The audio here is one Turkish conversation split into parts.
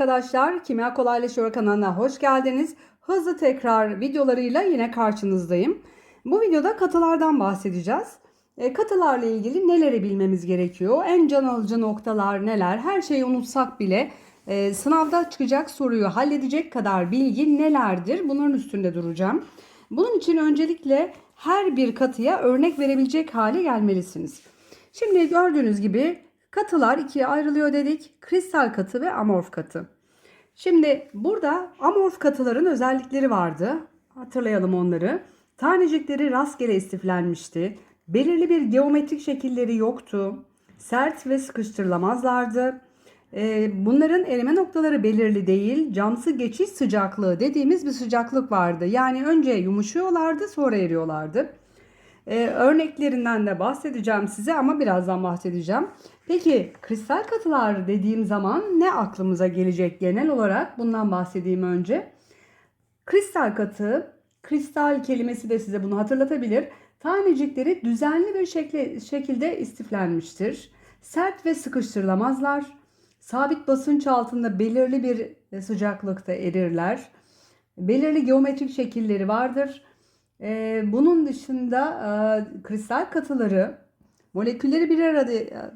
arkadaşlar. Kimya Kolaylaşıyor kanalına hoş geldiniz. Hızlı tekrar videolarıyla yine karşınızdayım. Bu videoda katılardan bahsedeceğiz. E, katılarla ilgili neleri bilmemiz gerekiyor? En can alıcı noktalar neler? Her şeyi unutsak bile e, sınavda çıkacak soruyu halledecek kadar bilgi nelerdir? Bunların üstünde duracağım. Bunun için öncelikle her bir katıya örnek verebilecek hale gelmelisiniz. Şimdi gördüğünüz gibi katılar ikiye ayrılıyor dedik. Kristal katı ve amorf katı. Şimdi burada amorf katıların özellikleri vardı. Hatırlayalım onları. Tanecikleri rastgele istiflenmişti. Belirli bir geometrik şekilleri yoktu. Sert ve sıkıştırılamazlardı. Ee, Bunların erime noktaları belirli değil. Camsı geçiş sıcaklığı dediğimiz bir sıcaklık vardı. Yani önce yumuşuyorlardı sonra eriyorlardı. Ee, örneklerinden de bahsedeceğim size ama birazdan bahsedeceğim. Peki kristal katılar dediğim zaman ne aklımıza gelecek genel olarak? Bundan bahsedeyim önce. Kristal katı, kristal kelimesi de size bunu hatırlatabilir. Tanecikleri düzenli bir şekle, şekilde istiflenmiştir. Sert ve sıkıştırılamazlar. Sabit basınç altında belirli bir sıcaklıkta erirler. Belirli geometrik şekilleri vardır. Ee, bunun dışında e, kristal katıları molekülleri bir arada,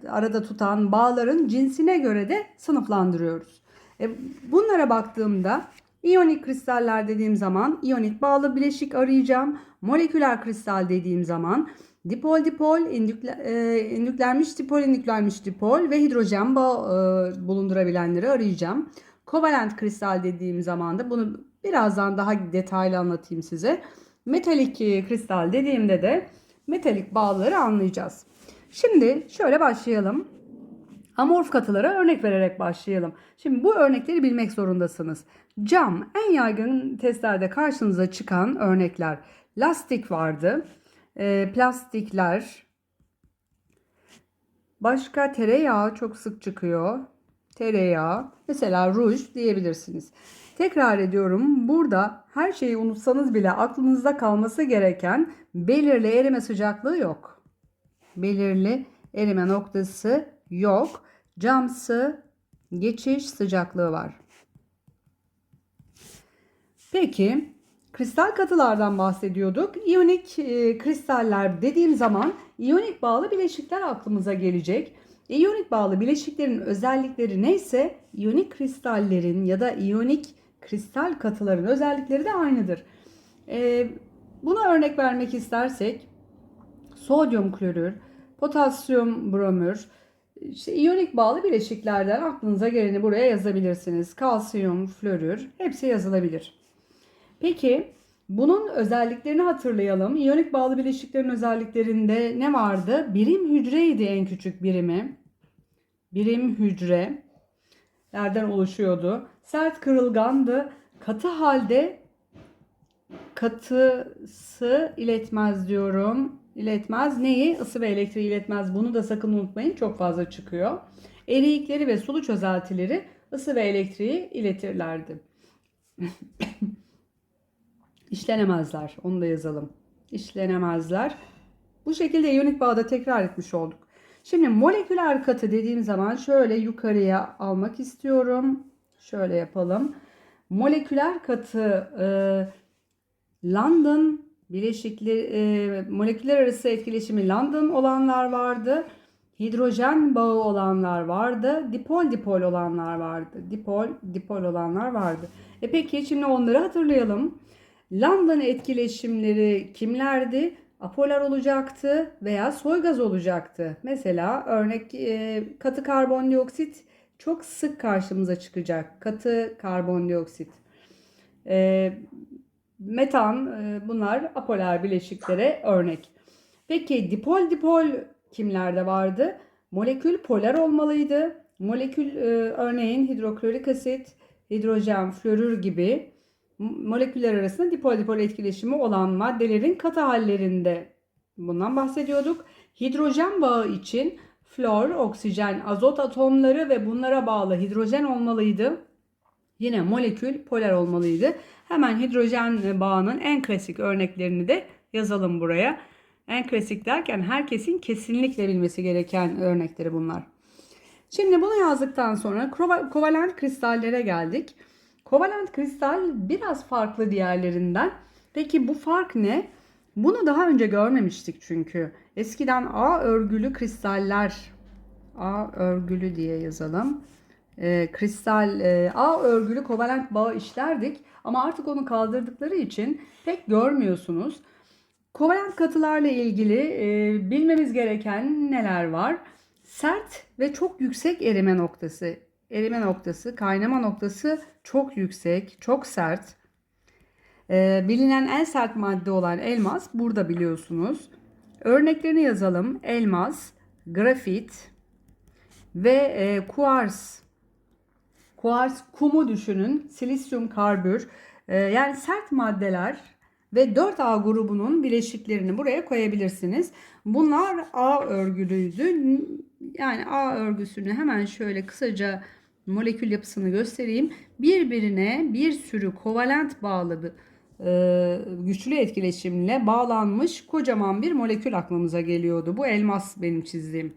arada tutan bağların cinsine göre de sınıflandırıyoruz. E, bunlara baktığımda iyonik kristaller dediğim zaman iyonik bağlı bileşik arayacağım. Moleküler kristal dediğim zaman dipol dipol, indükle, e, indüklenmiş dipol, indüklenmiş dipol ve hidrojen bağ e, bulundurabilenleri arayacağım. Kovalent kristal dediğim zaman da bunu birazdan daha detaylı anlatayım size. Metalik kristal dediğimde de metalik bağları anlayacağız. Şimdi şöyle başlayalım. Amorf katılara örnek vererek başlayalım. Şimdi bu örnekleri bilmek zorundasınız. Cam en yaygın testlerde karşınıza çıkan örnekler. Lastik vardı. E, plastikler. Başka tereyağı çok sık çıkıyor. Tereyağı. Mesela ruj diyebilirsiniz. Tekrar ediyorum. Burada her şeyi unutsanız bile aklınızda kalması gereken belirli erime sıcaklığı yok. Belirli erime noktası yok. Camsı geçiş sıcaklığı var. Peki kristal katılardan bahsediyorduk. İyonik e, kristaller dediğim zaman iyonik bağlı bileşikler aklımıza gelecek. İyonik bağlı bileşiklerin özellikleri neyse iyonik kristallerin ya da iyonik kristal katıların özellikleri de aynıdır. E, buna örnek vermek istersek sodyum klorür, potasyum bromür, işte iyonik bağlı bileşiklerden aklınıza geleni buraya yazabilirsiniz. Kalsiyum, florür hepsi yazılabilir. Peki bunun özelliklerini hatırlayalım. İyonik bağlı bileşiklerin özelliklerinde ne vardı? Birim hücreydi en küçük birimi. Birim hücre nereden oluşuyordu? Sert kırılgandı. Katı halde katısı iletmez diyorum. İletmez neyi? Isı ve elektriği iletmez. Bunu da sakın unutmayın. Çok fazla çıkıyor. Eriyikleri ve sulu çözeltileri ısı ve elektriği iletirlerdi. İşlenemezler. Onu da yazalım. İşlenemezler. Bu şekilde iyonik bağda tekrar etmiş olduk. Şimdi moleküler katı dediğim zaman şöyle yukarıya almak istiyorum. Şöyle yapalım. Moleküler katı e, London bileşikli e, moleküller arası etkileşimi London olanlar vardı. Hidrojen bağı olanlar vardı. Dipol dipol olanlar vardı. Dipol dipol olanlar vardı. E peki şimdi onları hatırlayalım. London etkileşimleri kimlerdi? Apolar olacaktı veya soy gaz olacaktı. Mesela örnek e, katı karbondioksit çok sık karşımıza çıkacak. Katı karbondioksit. E, metan e, bunlar apolar bileşiklere örnek. Peki dipol dipol kimlerde vardı? Molekül polar olmalıydı. Molekül e, örneğin hidroklorik asit, hidrojen, florür gibi moleküller arasında dipol dipol etkileşimi olan maddelerin katı hallerinde bundan bahsediyorduk. Hidrojen bağı için flor, oksijen, azot atomları ve bunlara bağlı hidrojen olmalıydı. Yine molekül polar olmalıydı. Hemen hidrojen bağının en klasik örneklerini de yazalım buraya. En klasik derken herkesin kesinlikle bilmesi gereken örnekleri bunlar. Şimdi bunu yazdıktan sonra kova- kovalent kristallere geldik. Kovalent kristal biraz farklı diğerlerinden. Peki bu fark ne? Bunu daha önce görmemiştik çünkü. Eskiden A örgülü kristaller, A örgülü diye yazalım. Ee, kristal e, A örgülü kovalent bağı işlerdik ama artık onu kaldırdıkları için pek görmüyorsunuz. Kovalent katılarla ilgili e, bilmemiz gereken neler var? Sert ve çok yüksek erime noktası. Erime noktası, kaynama noktası çok yüksek, çok sert. E, bilinen en sert madde olan elmas burada biliyorsunuz. Örneklerini yazalım. Elmas, grafit ve e, kuars. Kuars kumu düşünün. Silisyum karbür. E, yani sert maddeler ve 4A grubunun bileşiklerini buraya koyabilirsiniz. Bunlar A örgülüydü. Yani A örgüsünü hemen şöyle kısaca molekül yapısını göstereyim. Birbirine bir sürü kovalent bağlı e, güçlü etkileşimle bağlanmış kocaman bir molekül aklımıza geliyordu. Bu elmas benim çizdiğim.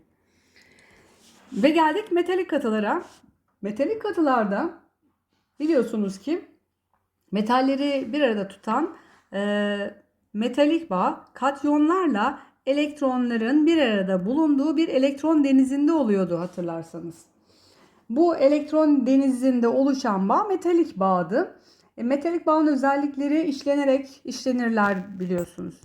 Ve geldik metalik katılara. Metalik katılarda biliyorsunuz ki metalleri bir arada tutan e, metalik bağ katyonlarla elektronların bir arada bulunduğu bir elektron denizinde oluyordu hatırlarsanız. Bu elektron denizinde oluşan bağ metalik bağdı. E, metalik bağın özellikleri işlenerek işlenirler biliyorsunuz.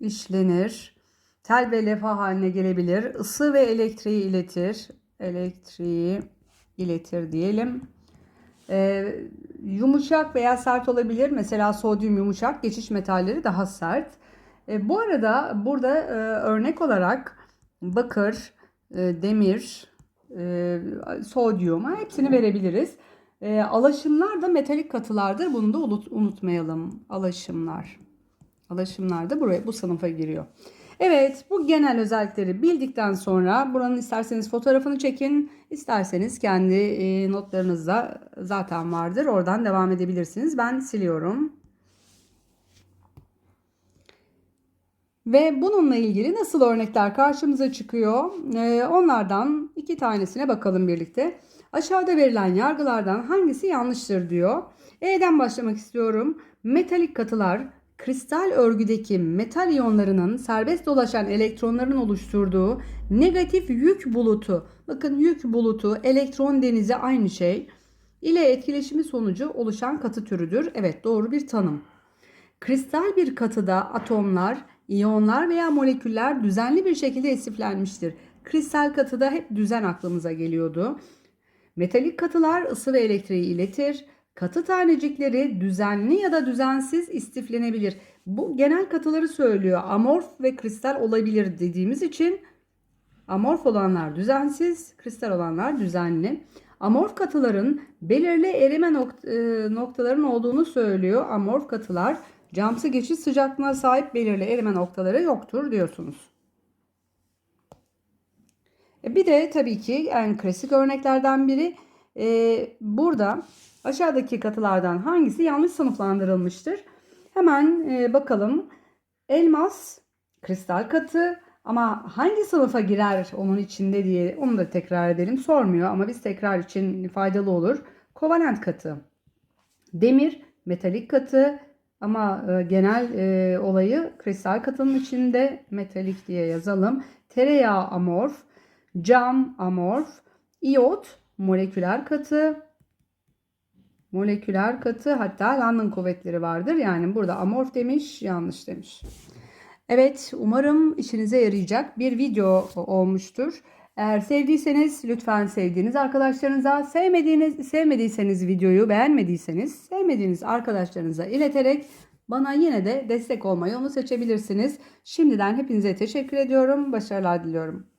İşlenir. Tel ve lefa haline gelebilir. Isı ve elektriği iletir. Elektriği iletir diyelim. E, yumuşak veya sert olabilir. Mesela sodyum yumuşak, geçiş metalleri daha sert. E, bu arada burada e, örnek olarak bakır, e, demir, e, sodyum hepsini verebiliriz. E, alaşımlar da metalik katılardır. Bunu da unut, unutmayalım. Alaşımlar. Alaşımlar da buraya bu sınıfa giriyor. Evet bu genel özellikleri bildikten sonra buranın isterseniz fotoğrafını çekin, isterseniz kendi e, notlarınızda zaten vardır. Oradan devam edebilirsiniz. Ben siliyorum. Ve bununla ilgili nasıl örnekler karşımıza çıkıyor? E, onlardan iki tanesine bakalım birlikte. Aşağıda verilen yargılardan hangisi yanlıştır diyor. E'den başlamak istiyorum. Metalik katılar kristal örgüdeki metal iyonlarının serbest dolaşan elektronların oluşturduğu negatif yük bulutu. Bakın yük bulutu, elektron denizi aynı şey. ile etkileşimi sonucu oluşan katı türüdür. Evet doğru bir tanım. Kristal bir katıda atomlar, iyonlar veya moleküller düzenli bir şekilde esiflenmiştir. Kristal katıda hep düzen aklımıza geliyordu. Metalik katılar ısı ve elektriği iletir. Katı tanecikleri düzenli ya da düzensiz istiflenebilir. Bu genel katıları söylüyor. Amorf ve kristal olabilir dediğimiz için amorf olanlar düzensiz, kristal olanlar düzenli. Amorf katıların belirli erime nok- e, noktaların olduğunu söylüyor. Amorf katılar camsı geçiş sıcaklığına sahip belirli erime noktaları yoktur diyorsunuz. E, Bir de tabii ki en klasik örneklerden biri e, burada aşağıdaki katılardan hangisi yanlış sınıflandırılmıştır? Hemen e, bakalım. Elmas kristal katı ama hangi sınıfa girer onun içinde diye onu da tekrar edelim. Sormuyor ama biz tekrar için faydalı olur. Kovalent katı. Demir metalik katı ama e, genel e, olayı kristal katının içinde metalik diye yazalım. Tereyağı amorf, cam amorf, iot moleküler katı, moleküler katı hatta London kuvvetleri vardır. Yani burada amorf demiş, yanlış demiş. Evet, umarım işinize yarayacak bir video olmuştur. Eğer sevdiyseniz lütfen sevdiğiniz arkadaşlarınıza, sevmediğiniz sevmediyseniz videoyu beğenmediyseniz sevmediğiniz arkadaşlarınıza ileterek bana yine de destek olmayı onu seçebilirsiniz. Şimdiden hepinize teşekkür ediyorum. Başarılar diliyorum.